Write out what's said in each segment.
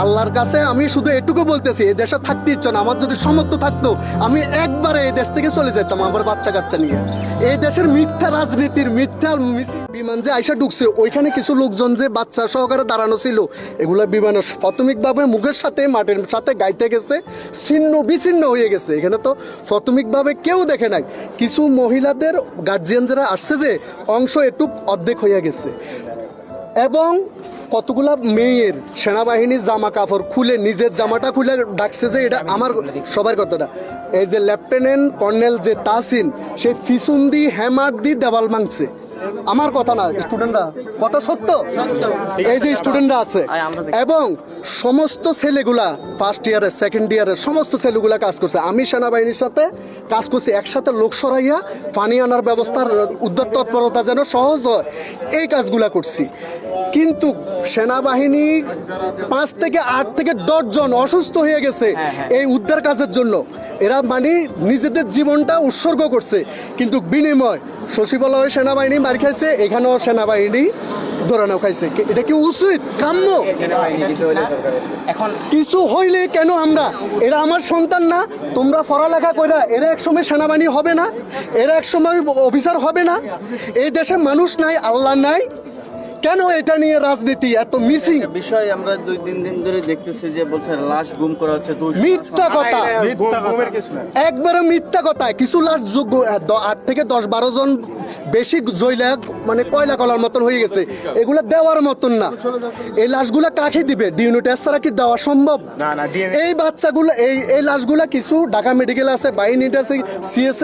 আল্লাহর কাছে আমি শুধু এটুকু বলতেছি, এই দেশে থাকতে ইচ্ছে না, আমার যদি সমর্থ থাকতো, আমি একবারে এই দেশ থেকে চলে যেতাম আমার বাচ্চা কাচ্চা নিয়ে। এই দেশের মিথ্যা রাজনীতির মিথ্যা বিমান যে আইসা ঢুকছে, ওইখানে কিছু লোকজন যে বাচ্চা সহকারে দাঁড়ানো ছিল, এগুলো বিমানের প্রাথমিকভাবে মুখের সাথে, মাটির সাথে গাইতে গেছে, ছিন্ন বিচ্ছিন্ন হয়ে গেছে। এখানে তো প্রাথমিকভাবে কেউ দেখে নাই। কিছু মহিলাদের গার্জিয়ান যারা আসছে যে, অংশ একটু অর্ধেক হয়ে গেছে। এবং কতগুলা মেয়ের সেনাবাহিনীর জামা কাপড় খুলে, নিজের জামাটা খুলে ডাকছে যে এটা আমার সবার কথাটা এই যে লেফটেন্যান্ট কর্নেল যে তাসিন সে ফিসুন দি হ্যামার দি দেওয়াল মাংছে আমার কথা না, স্টুডেন্টরা, কথা সত্য? এই যে স্টুডেন্টরা আছে। এবং সমস্ত ছেলেগুলা ফার্স্ট ইয়ারের সেকেন্ড ইয়ারের সমস্ত ছেলেগুলা কাজ করছে। আমি সেনাবাহিনীর সাথে কাজ করছি, একসাথে লোক সরাইয়া পানি আনার ব্যবস্থার উদ্যোগ তৎপরতা যেন সহজ হয়, এই কাজগুলা করছি। কিন্তু সেনাবাহিনী পাঁচ থেকে আট থেকে দশ জন অসুস্থ হয়ে গেছে এই উদ্ধার কাজের জন্য। এরা মানে নিজেদের জীবনটা উৎসর্গ করছে। কিন্তু বিনিময় সচিবালয় সেনাবাহিনী মার খাইছে এখানেও সেনাবাহিনী ধরানো খাইছে। এটা কি উচিত? কাম্য? এখন কিছু হইলে কেন আমরা? এরা আমার সন্তান না। তোমরা পড়ালেখা কইরা এরা একসময় সেনাবাহিনী হবে না। এরা একসময় অফিসার হবে না। এই দেশে মানুষ নাই আল্লাহ নাই। কেন এটা নিয়ে রাজনীতি এত মিসিং বিষয় আমরা দুই তিন দিন ধরে দেখতেছি যে বলছে লাশ গুম করা হচ্ছে মিথ্যা কথা। একবারে মিথ্যা কথা। কিছু লাশ যোগ্য আট থেকে দশ বারো জন বেশি জইলা মানে কয়লা কলার মতন হয়ে গেছে। এগুলো দেওয়ার মতন না। এই লাশগুলা কাকে দিবে? ডিউনি টেস্ট ছাড়া কি দেওয়া সম্ভব? না, না, DNA এই বাচ্চাগুলো এই এই লাশগুলা কিছু ঢাকা মেডিকেল আছে বাহিনীটা আছে সিএস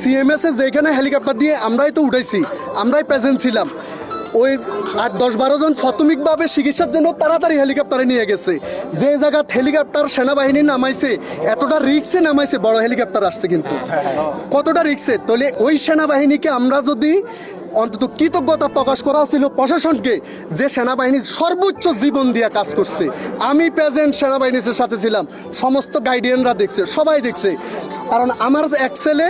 সিএমএস এ যেখানে হেলিকপ্টার দিয়ে আমরাই তো উঠাইছি আমরাই প্রেজেন্ট ছিলাম। ওই আর দশ বারো জন প্রাথমিকভাবে চিকিৎসার জন্য তাড়াতাড়ি হেলিকপ্টারে নিয়ে গেছে। যে জায়গাত হেলিকপ্টার সেনাবাহিনী নামাইছে, এতটা রিক্সে নামাইছে, বড় হেলিকপ্টার আসছে কিন্তু। কতটা রিক্সে তাহলে ওই সেনাবাহিনীকে আমরা যদি অন্তত কৃতজ্ঞতা প্রকাশ করা ছিল প্রশাসনকে, যে সেনাবাহিনী সর্বোচ্চ জীবন দিয়ে কাজ করছে। আমি প্রেজেন্ট সেনাবাহিনীর সাথে ছিলাম, সমস্ত গাইডিয়ানরা দেখছে, সবাই দেখছে। কারণ আমার এক ছেলে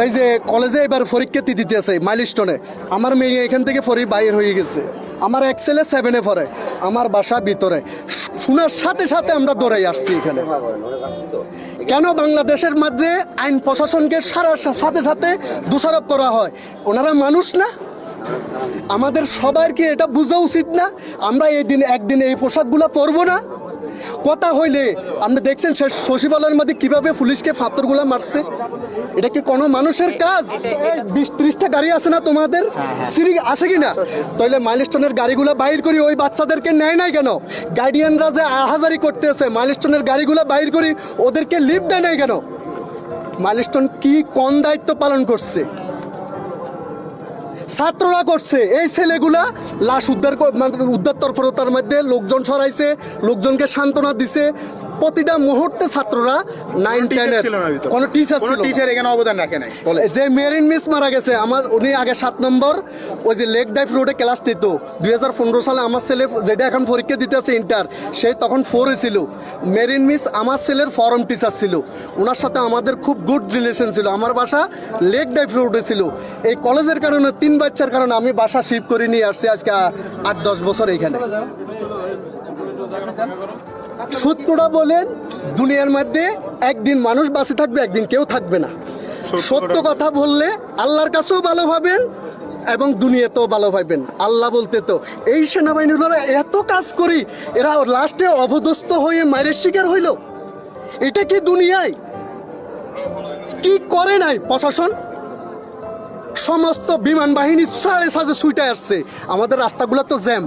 ওই যে কলেজে এবার পরীক্ষা দিতে আছে মাইলস্টোনে আমার মেয়ে এখান থেকে ফরি বাইর হয়ে গেছে। আমার এক ছেলে সেভেনে পড়ে, আমার বাসা ভিতরে। শোনার সাথে সাথে আমরা দৌড়াই আসছি এখানে। কেন বাংলাদেশের মাঝে আইন প্রশাসনকে সারা সাথে সাথে দোষারোপ করা হয়? ওনারা মানুষ না? আমাদের সবার কি এটা বোঝা উচিত না। আমরা এই দিন একদিন এই পোশাকগুলো পরবো না। কথা হইলে, আপনি দেখছেন সচিবালয়ের মধ্যে কীভাবে পুলিশকে ফাত্তরগুলা মারছে? এটা কি কোনো মানুষের কাজ? বিশ ত্রিশটা গাড়ি আছে না তোমাদের? সিঁড়ি আছে কি না তাহলে মাইলস্টোনের গাড়িগুলো বাইর করি, ওই বাচ্চাদেরকে নেয় নাই কেন? গার্ডিয়ানরা যে আহাজারি করতেছে, মাইলস্টোনের গাড়িগুলো বাইর করি, ওদেরকে লিভ দেয় নাই কেন? মাইলস্টোন কি কোন দায়িত্ব পালন করছে? ছাত্ররা করছে। এই ছেলেগুলা লাশ উদ্ধার মানে উদ্ধার তৎপরতার মধ্যে লোকজন সরাইছে, লোকজনকে সান্ত্বনা দিছে। প্রতিটা মুহূর্তে ছাত্ররা নাইন টেনের কোনো টিচার ছিল টিচার এখানে অবদান রাখে নাই। বলে যে মেরিন মিস মারা গেছে আমার উনি আগে সাত নম্বর ওই যে লেক ডাইভ রোডে ক্লাস নিত। দুই হাজার পনেরো সালে আমার ছেলে যেটা এখন পরীক্ষা দিতে আছে ইন্টার সে তখন ফোরে ছিল। মেরিন মিস আমার ছেলের ফরম টিচার ছিল। ওনার সাথে আমাদের খুব গুড রিলেশন ছিল। আমার বাসা লেক ডাইভ রোডে ছিল। এই কলেজের কারণে তিন বাচ্চার কারণে আমি বাসা শিফট করে নিয়ে আসছি আজকে আট দশ বছর এইখানে সত্যটা বলেন দুনিয়ার মধ্যে একদিন মানুষ বাঁচে থাকবে একদিন কেউ থাকবে না। সত্য কথা বললে আল্লাহর কাছেও ভালো ভাবেন এবং দুনিয়াতেও ভালো ভাবেন। আল্লাহ বলতে তো এই সেনাবাহিনীর ওরা এত কাজ করি এরা লাস্টে অবদস্ত হয়ে মায়ের শিকার হইল। এটা কি দুনিয়ায়? কি করে নাই প্রশাসন? সমস্ত বিমান বাহিনী সাড়ে সাজে ছুটে আসছে। আমাদের রাস্তাগুলো তো জ্যাম।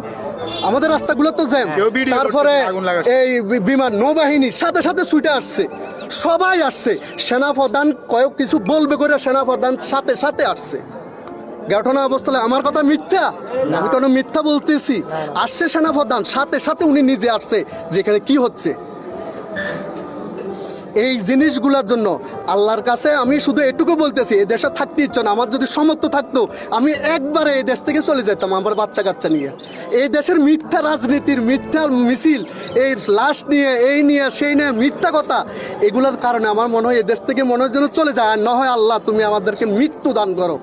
আমাদের রাস্তাগুলো তো জ্যাম। তারপরে। এই বিমান নৌবাহিনী সাথে সাথে ছুটে আসছে। সবাই আসছে। সেনাপ্রধান কয়েক কিছু বলবে করে সেনাপ্রধান সাথে সাথে আসছে। ঘটনা অবস্থায় আমার কথা মিথ্যা? আমি কোনো মিথ্যা বলতেছি। আসছে সেনাপ্রধান সাথে সাথে উনি নিজে আসছে। যেখানে কি হচ্ছে? এই জিনিসগুলোর জন্য আল্লাহর কাছে আমি শুধু এটুকু বলতেছি, এই দেশে থাকতে ইচ্ছে না, আমার যদি সমর্থ থাকতো, আমি একবারে এই দেশ থেকে চলে যেতাম আমার বাচ্চা কাচ্চা নিয়ে। এই দেশের মিথ্যা রাজনীতির মিথ্যা মিছিল, এই লাশ নিয়ে, এই নিয়ে, সেই নিয়ে মিথ্যা কথা, এগুলোর কারণে আমার মনে হয় এই দেশ থেকে মনে হয় যেন চলে যায়, আর না হয় আল্লাহ তুমি আমাদেরকে মৃত্যু দান করো।